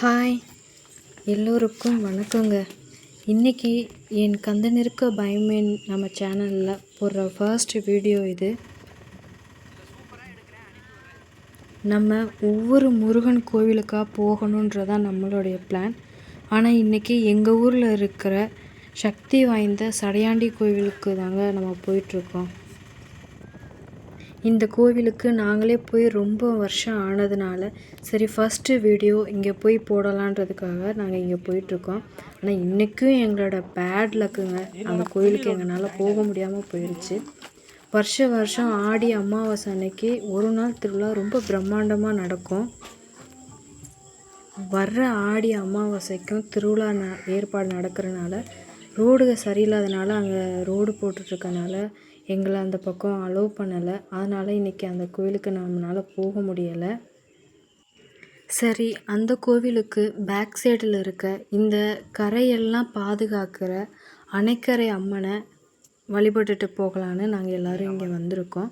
Hi. எல்லோருக்கும் வணக்கங்க. இன்றைக்கி என் கந்த நெருக்க பயமேன் நம்ம சேனலில் போடுற ஃபர்ஸ்ட் வீடியோ இது. நம்ம ஒவ்வொரு முருகன் கோவிலுக்காக போகணுன்றதான் நம்மளுடைய பிளான் ஆனால் இன்றைக்கி எங்கள் ஊரில் இருக்கிற சக்தி வாய்ந்த சடையாண்டி கோவிலுக்கு தாங்க நம்ம போயிட்டுருக்கோம் இந்த கோவிலுக்கு நாங்களே போய் ரொம்ப வருஷம் ஆனதுனால சரி ஃபஸ்ட்டு வீடியோ இங்கே போய் போடலான்றதுக்காக நாங்கள் இங்கே போயிட்டுருக்கோம். ஆனால் இன்றைக்கும் எங்களோட பேட் லக்குங்க அந்த கோவிலுக்கு எங்களால் போக முடியாமல் போயிடுச்சு வருஷ வருஷம் ஆடி அமாவாசை அன்னைக்கு ஒரு நாள் திருவிழா ரொம்ப பிரம்மாண்டமாக நடக்கும். வர்ற ஆடி அமாவாசைக்கும் திருவிழா ந ஏற்பாடு நடக்கிறனால ரோடு சரியில்லாதனால அங்கே ரோடு போட்டுட்ருக்கனால எங்களை அந்த பக்கம் அலோவ் பண்ணலை. அதனால் இன்றைக்கி அந்த கோவிலுக்கு நம்மளால் போக முடியலை. சரி அந்த கோவிலுக்கு பேக் சைடில் இருக்க இந்த கரையெல்லாம் பாதுகாக்கிற அணைக்கரை அம்மனை வழிபட்டுட்டு போகலான்னு நாங்கள் எல்லோரும் இங்கே வந்திருக்கோம்.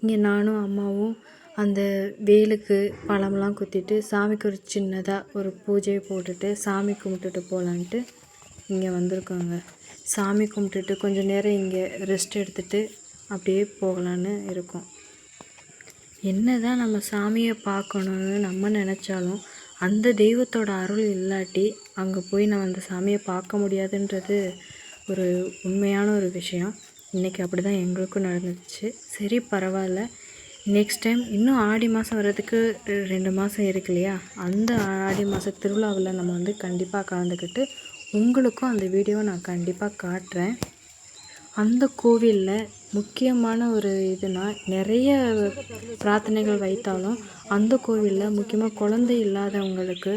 இங்கே நானும் அம்மாவும் அந்த வேலுக்கு பழம்லாம் குத்திட்டு சாமிக்கு ஒரு சின்னதாக ஒரு பூஜையை போட்டுட்டு சாமி கும்பிட்டுட்டு போகலான்ட்டு இங்கே வந்திருக்கோங்க. சாமி கும்பிட்டுட்டு கொஞ்சம் நேரம் இங்கே ரெஸ்ட் எடுத்துகிட்டு அப்படியே போகலான்னு இருக்கோம். என்ன தான் நம்ம சாமியை பார்க்கணுன்னு நம்ம நினச்சாலும் அந்த தெய்வத்தோட அருள் இல்லாட்டி அங்கே போய் நம்ம அந்த சாமியை பார்க்க முடியாதுன்றது ஒரு உண்மையான ஒரு விஷயம். இன்றைக்கி அப்படி தான் எங்களுக்கும் நடந்துச்சு. சரி பரவாயில்ல. நெக்ஸ்ட் டைம் இன்னும் ஆடி மாதம் வர்றதுக்கு ரெண்டு மாதம் இருக்கு இல்லையா? அந்த ஆடி மாத திருவிழாவில் நம்ம வந்து கண்டிப்பாக கலந்துக்கிட்டு உங்களுக்கும் அந்த வீடியோவை நான் கண்டிப்பாக காட்டுறேன். அந்த கோவிலில் முக்கியமான ஒரு இதுனா நிறைய பிரார்த்தனைகள் வைத்தாலும் அந்த கோவிலில் முக்கியமாக குழந்தை இல்லாதவங்களுக்கு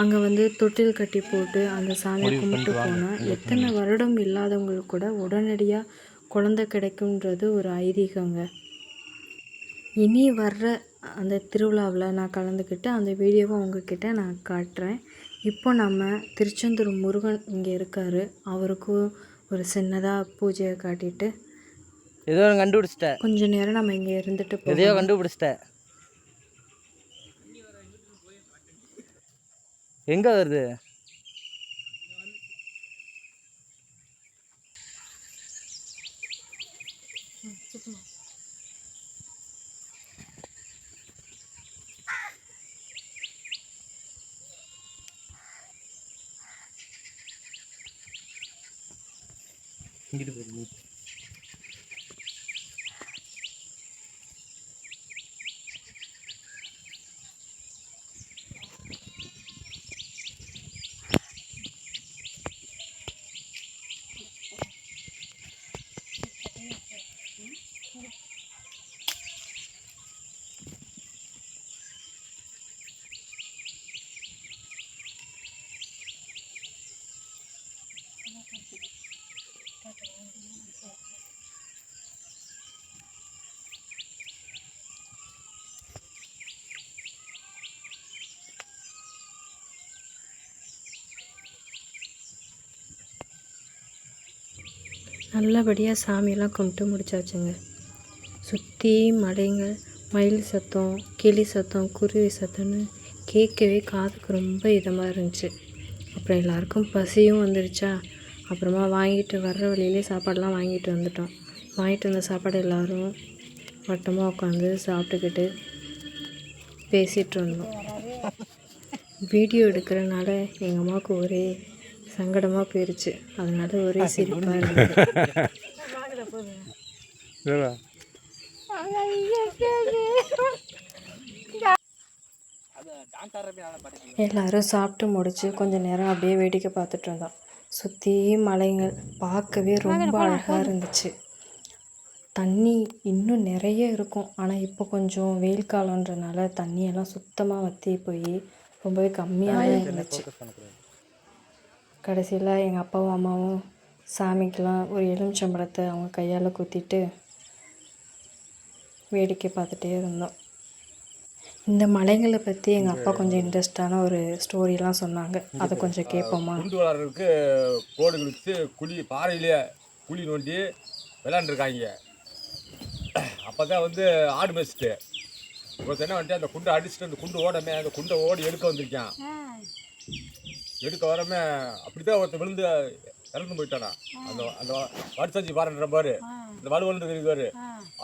அங்கே வந்து தொட்டில் கட்டி போட்டு அந்த சாமியை கும்பிட்டு போனால் எத்தனை வருடம் இல்லாதவங்களுக்கு கூட உடனடியாக குழந்தை கிடைக்குன்றது ஒரு ஐதீகங்க. இனி வர்ற அந்த திருவிழாவில் நான் கலந்துக்கிட்டு அந்த வீடியோவை உங்ககிட்ட நான் காட்டுறேன். இப்போ நம்ம திருச்செந்தூர் முருகன் இங்கே இருக்கார். அவருக்கும் ஒரு சின்னதாக பூஜையை காட்டிட்டு ஏதோ கண்டுபிடிச்சிட்டேன். கொஞ்ச நேரம் நம்ம இங்கே இருந்துட்டு எதையோ கண்டுபிடிச்சிட்டேன். எங்க வருது? இங்கிட்டு போகுது நல்லபடியாக சாமியெல்லாம் கும்பிட்டு முடிச்சாச்சுங்க. சுற்றி மலைங்கள் மயில் சத்தம் கிளி சத்தம் குருவி சத்தம்னு கேட்கவே காதுக்கு ரொம்ப இதமாக இருந்துச்சு. அப்புறம் எல்லாருக்கும் பசியும் வந்துருச்சா? அப்புறமா வாங்கிட்டு வர்ற வழியிலே சாப்பாடெலாம் வாங்கிட்டு வந்துட்டோம். வாங்கிட்டு வந்த சாப்பாடு எல்லோரும் வட்டமாக உட்காந்து சாப்பிட்டுக்கிட்டு பேசிகிட்டு இருந்தோம். வீடியோ எடுக்கிறனால எங்கள் அம்மாவுக்கு ஒரே சங்கடமாக போயிருச்சு. அதனால ஒரே சிரிப்பாக இருந்தது எல்லாரும் சாப்பிட்டு முடிச்சு கொஞ்சம் நேரம் அப்படியே வேடிக்கை பார்த்துட்டு இருந்தோம். சுற்றி மலைங்கள் பார்க்கவே ரொம்ப அழகாக இருந்துச்சு. தண்ணி இன்னும் நிறைய இருக்கும். ஆனால் இப்போ கொஞ்சம் வெயில் காலன்றனால தண்ணியெல்லாம் சுத்தமாக வற்றி போய் ரொம்பவே கம்மியாக தான் இருந்துச்சு. கடைசியில் எங்கள் அப்பாவும் அம்மாவும் சாமிக்கெலாம் ஒரு எலுமிச்சம்பழத்தை அவங்க கையால் குத்திட்டு வேடிக்கை பார்த்துட்டே இருந்தோம். இந்த மலைகளை பற்றி எங்கள் அப்பா கொஞ்சம் இன்ட்ரெஸ்டான ஒரு ஸ்டோரிலாம் சொன்னாங்க. அதை கொஞ்சம் கேட்போமா குண்டு வளர்றதுக்கு கோடு கிழிச்சு குழி பாறையிலேயே குழி நோண்டி விளாண்டுருக்காங்க அப்போ தான் வந்து ஆடு மேய்ச்சிட்டு. ஒருத்தர் என்ன வந்துட்டு அந்த குண்டை அடிச்சுட்டு அந்த குண்டு ஓடமே அந்த குண்டை ஓடி எடுக்க வந்திருக்கான். எடுக்க வரமே அப்படிதான் ஒருத்தன் விழுந்து இறந்து போயிட்டானா. அந்த அந்த வடிச்சாஞ்சி பாருன்ற பாரு. இந்த தெரியுது பாரு.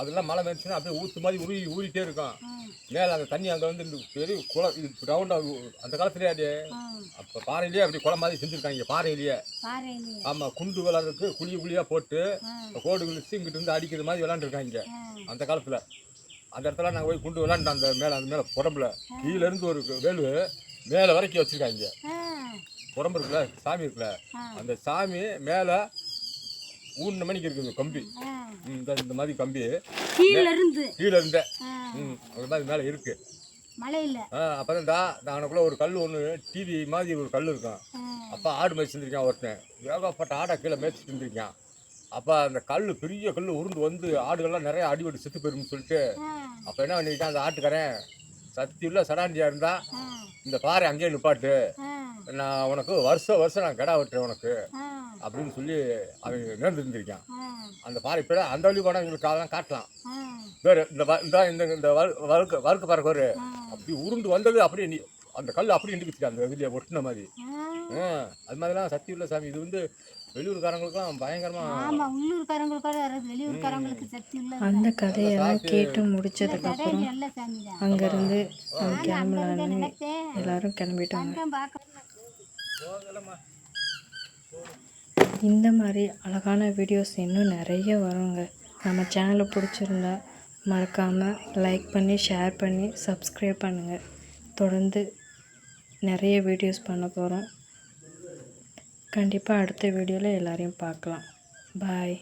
அதெல்லாம் மழை வந்துச்சுன்னா அப்படியே ஊத்து மாதிரி உருவி ஊறிட்டே இருக்கும் மேலே அந்த தண்ணி அங்கே வந்து பெரிய குளம் இது ரவுண்டாக அந்த காலத்துலேயே அது. அப்போ பாறையிலேயே அப்படி குளம் மாதிரி செஞ்சுருக்காங்க பாறையிலேயே ஆமாம் குண்டு விளாட்றதுக்கு குழி குழியாக போட்டு கோடு குளிச்சு இங்கிட்டு இருந்து அடிக்கிற மாதிரி விளாண்டுருக்காங்க அந்த காலத்தில். அந்த இடத்துல நாங்கள் போய் குண்டு விளாண்டோம் அந்த மேலே அந்த மேலே புடம்புல. கீழ இருந்து ஒரு வேலு மேலே வரைக்கும் வச்சுருக்காங்க. ஆ புடம்பு இருக்குல்ல சாமி இருக்குல்ல அந்த சாமி மேலே ஊன்னு மணிக்கு இருக்குது கம்பி. ஆ. இந்த இந்த மாதிரி கம்பி. கீழ இருந்து. கீழே இருந்தேன் ஆ. ம் அந்த மாதிரி மேலே இருக்கு. மலையில அப்போ தான் அங்கனக்குள்ள ஒரு கல் ஒன்று டிவி மாதிரி ஒரு கல் இருக்கும். ஆ. அப்போ ஆடு மேய்ச்சிருந்திருக்கான் ஒருத்தன். ஏகப்பட்ட ஆடை கீழே மேய்ச்சிட்டு இருந்திருக்கான். அப்போ அந்த கல் பெரிய கல் உருண்டு வந்து ஆடுகள்லாம் நிறைய அடிபட்டு செத்து போயிரும்னு சொல்லிட்டு ஆ. அப்போ என்ன பண்ணிருக்கான் அந்த ஆட்டுக்காரன் சத்தியுள்ள சடாண்டியா இருந்தா ஆ. இந்த பாறை அங்கேயே நிப்பாட்டு. நான் உனக்கு வருஷம் வருஷம் நான் கிடா வெட்டுறேன் உனக்கு. அப்படின்னு சொல்லி அவன் நேர்ந்து இருந்திருக்கான் அந்த பாறை இப்போ அந்த வழி போனால் எங்களுக்கு அதெல்லாம் காட்டலாம். வேறு இந்த இந்த இந்த இந்த வறு- வறுக்க வறுக்க பாறை ஒரு அப்படி உருண்டு வந்தது அப்படியே நீ அந்த கல் அப்படியே நின்றுக்குச்சு அந்த இதுலேயே ஒட்டின மாதிரி. அது மாதிரிலாம் சக்தி உள்ள சாமி. இது வந்து வெளியூர்காரங்களுக்குலாம் பயங்கரமா ஆமா உள்ளூர்காரங்களுக்கோட வர்றது வெளியூர்காரங்களுக்கு சக்தி இல்ல அந்த கதையெல்லாம் கேட்டு முடிச்சதுக்கப்புறம் கடை நல்ல சாமி தான். அங்கேருந்து கிளம்பலான்னு எல்லாரும் கிளம்பிட்டாங்க இந்த மாதிரி அழகான வீடியோஸ் இன்னும் நிறைய வருங்க. நம்ம சேனலை பிடிச்சிருந்தா மறக்காமல் லைக் பண்ணி ஷேர் பண்ணி சப்ஸ்கிரைப் பண்ணுங்கள் தொடர்ந்து நிறைய வீடியோஸ் பண்ண போகிறோம் கண்டிப்பாக அடுத்த வீடியோவில் எல்லோரையும் பார்க்கலாம். பாய்